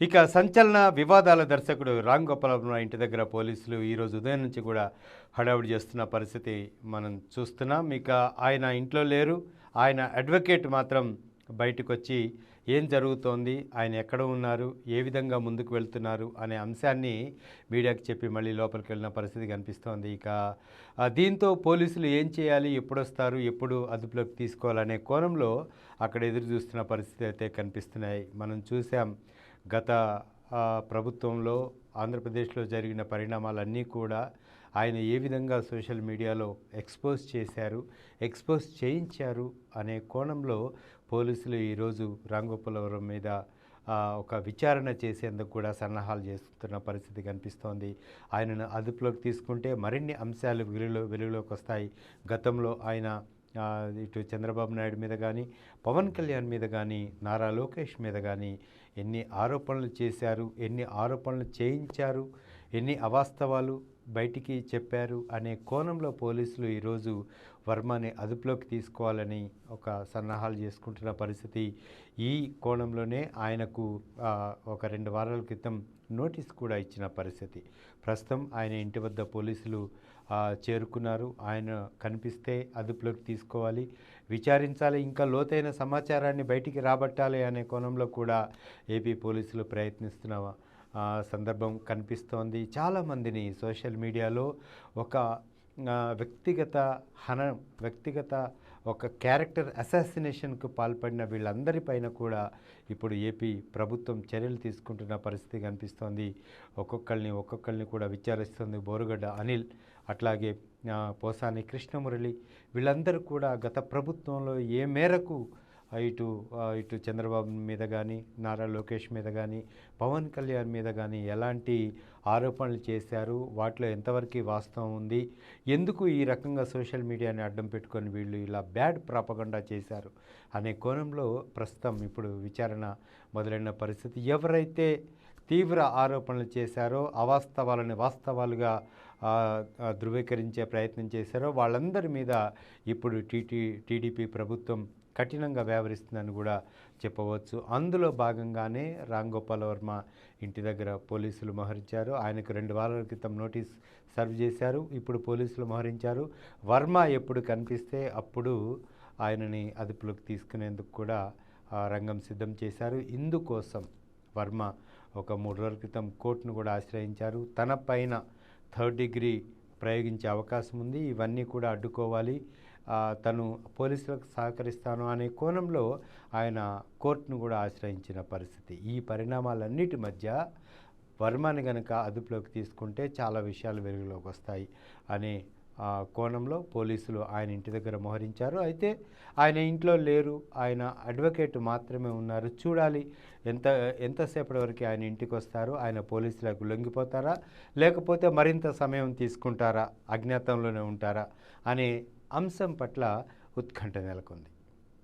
ఇక సంచలన వివాదాల దర్శకుడు రామ్ గోపాలరావు ఇంటి దగ్గర పోలీసులు ఈరోజు ఉదయం నుంచి కూడా హడావుడి చేస్తున్న పరిస్థితి మనం చూస్తున్నాం. ఇక ఆయన ఇంట్లో లేరు. ఆయన అడ్వకేట్ మాత్రం బయటకు వచ్చి ఏం జరుగుతోంది? ఆయన ఎక్కడ ఉన్నారు? ఏ విధంగా ముందుకు వెళ్తున్నారు? అనే అంశాన్ని మీడియాకి చెప్పి మళ్ళీ లోపలికి వెళ్ళిన పరిస్థితి కనిపిస్తోంది. ఇక దీంతో పోలీసులు ఏం చేయాలి? ఎప్పుడు వస్తారు ఎప్పుడు అదుపులోకి తీసుకోవాలనే కోణంలో అక్కడ ఎదురు చూస్తున్న పరిస్థితి అయితే కనిపిస్తున్నాయి. మనం చూసాం గత ప్రభుత్వంలో ఆంధ్రప్రదేశ్లో జరిగిన పరిణామాలన్నీ కూడా ఆయన ఏ విధంగా సోషల్ మీడియాలో ఎక్స్పోజ్ చేశారు ఎక్స్పోజ్ చేయించారు అనే కోణంలో పోలీసులు ఈరోజు రాంగోపాలవరం మీద ఒక విచారణ చేసేందుకు కూడా సన్నాహాలు చేస్తున్న పరిస్థితి కనిపిస్తోంది. ఆయనను అదుపులోకి తీసుకుంటే మరిన్ని అంశాలు వెలుగులో వెలుగులోకి వస్తాయి. గతంలో ఆయన ఇటు చంద్రబాబు నాయుడు మీద కానీ పవన్ కళ్యాణ్ మీద కానీ నారా లోకేష్ మీద కానీ ఎన్ని ఆరోపణలు చేశారు ఎన్ని ఆరోపణలు చేయించారు ఎన్ని అవాస్తవాలు బయటికి చెప్పారు అనే కోణంలో పోలీసులు ఈరోజు వర్మని అదుపులోకి తీసుకోవాలని ఒక సన్నాహాలు చేసుకుంటున్న పరిస్థితి. ఈ కోణంలోనే ఆయనకు ఒక రెండు వారాల క్రితం నోటీస్ కూడా ఇచ్చిన పరిస్థితి. ప్రస్తుతం ఆయన ఇంటి వద్ద పోలీసులు చేరుకున్నారు. ఆయన కనిపిస్తే అదుపులోకి తీసుకోవాలి. విచారించాలి. ఇంకా లోతైన సమాచారాన్ని బయటికి రాబట్టాలి అనే కోణంలో కూడా ఏపీ పోలీసులు ప్రయత్నిస్తున్న సందర్భం కనిపిస్తోంది. చాలామందిని సోషల్ మీడియాలో ఒక వ్యక్తిగత హన వ్యక్తిగత ఒక క్యారెక్టర్ అసాసినేషన్కు పాల్పడిన వీళ్ళందరిపైన కూడా ఇప్పుడు ఏపీ ప్రభుత్వం చర్యలు తీసుకుంటున్న పరిస్థితి కనిపిస్తోంది. ఒక్కొక్కరిని ఒక్కొక్కరిని కూడా విచారిస్తుంది బోరుగడ్డ అనిల్ అట్లాగే పోసాని కృష్ణమురళి. వీళ్ళందరూ కూడా గత ప్రభుత్వంలో ఏ మేరకు ఇటు ఇటు చంద్రబాబు మీద కానీ నారా లోకేష్ మీద కానీ పవన్ కళ్యాణ్ మీద కానీ ఎలాంటి ఆరోపణలు చేశారు? వాటిలో ఎంతవరకు వాస్తవం ఉంది? ఎందుకు ఈ రకంగా సోషల్ మీడియాని అడ్డం పెట్టుకొని వీళ్ళు ఇలా బ్యాడ్ ప్రాపగండా చేశారు? అనే కోణంలో ప్రస్తుతం ఇప్పుడు విచారణ మొదలైన పరిస్థితి. ఎవరైతే తీవ్ర ఆరోపణలు చేశారో అవాస్తవాలని వాస్తవాలుగా ధృవీకరించే ప్రయత్నం చేశారో వాళ్ళందరి మీద ఇప్పుడు టీటీ టీడీపీ ప్రభుత్వం కఠినంగా వ్యవహరిస్తుందని కూడా చెప్పవచ్చు. అందులో భాగంగానే రామ్ గోపాల్ వర్మ ఇంటి దగ్గర పోలీసులు మోహరించారు. ఆయనకు రెండు వారాల క్రితం నోటీస్ సర్వ్ చేశారు. ఇప్పుడు పోలీసులు మోహరించారు. వర్మ ఎప్పుడు కనిపిస్తే అప్పుడు ఆయనని అదుపులోకి తీసుకునేందుకు కూడా ఆ, రంగం సిద్ధం చేశారు. ఇందుకోసం వర్మ ఒక మూడు రోజుల క్రితం కోర్టును కూడా ఆశ్రయించారు. తన పైన థర్డ్ డిగ్రీ ప్రయోగించే అవకాశం ఉంది. ఇవన్నీ కూడా అడ్డుకోవాలి. తను పోలీసులకు సహకరిస్తాను అనే కోణంలో ఆయన కోర్టును కూడా ఆశ్రయించిన పరిస్థితి. ఈ పరిణామాలన్నిటి మధ్య వర్మని గనక అదుపులోకి తీసుకుంటే చాలా విషయాలు వెలుగులోకి వస్తాయి అనే కోణంలో పోలీసులు ఆయన ఇంటి దగ్గర మోహరించారు. అయితే ఆయన ఇంట్లో లేరు. ఆయన అడ్వకేట్ మాత్రమే ఉన్నారు. చూడాలి ఎంత ఎంతసేపటి వరకు ఆయన ఇంటికి వస్తారు. ఆయన పోలీసులకు లొంగిపోతారా? లేకపోతే మరింత సమయం తీసుకుంటారా? అజ్ఞాతంలోనే ఉంటారా? అనే అంశం పట్ల ఉత్కంఠ నెలకొంది.